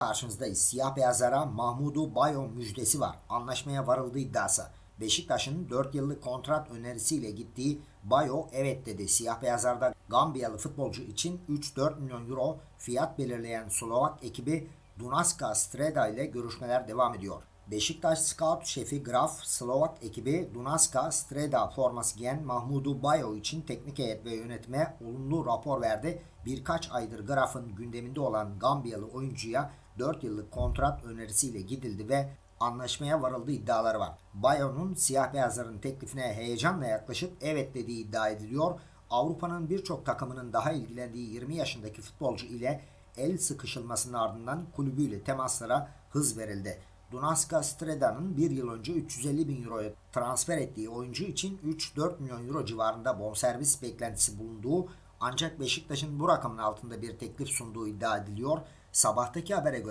Karşınızdayız. Siyah beyazlara Mahmudu Bayo müjdesi var. Anlaşmaya varıldığı iddiası. Beşiktaş'ın 4 yıllık kontrat önerisiyle gittiği Bayo evet dedi. Siyah beyazlarda Gambiyalı futbolcu için 3-4 milyon euro fiyat belirleyen Slovak ekibi Dunaska Streda ile görüşmeler devam ediyor. Beşiktaş Scout şefi Graf, Slovak ekibi Dunaska Streda forması giyen Mahmudu Bayo için teknik heyet ve yönetime olumlu rapor verdi. Birkaç aydır Graf'ın gündeminde olan Gambiyalı oyuncuya 4 yıllık kontrat önerisiyle gidildi ve anlaşmaya varıldığı iddiaları var. Bayo'nun siyah beyazların teklifine heyecanla yaklaşıp evet dediği iddia ediliyor. Avrupa'nın birçok takımının daha ilgilendiği 20 yaşındaki futbolcu ile el sıkışılmasının ardından kulübüyle temaslara hız verildi. Dunaska Streda'nın bir yıl önce 350 bin euroya transfer ettiği oyuncu için 3-4 milyon euro civarında bonservis beklentisi bulunduğu ancak Beşiktaş'ın bu rakamın altında bir teklif sunduğu iddia ediliyor. Sabahtaki habere göre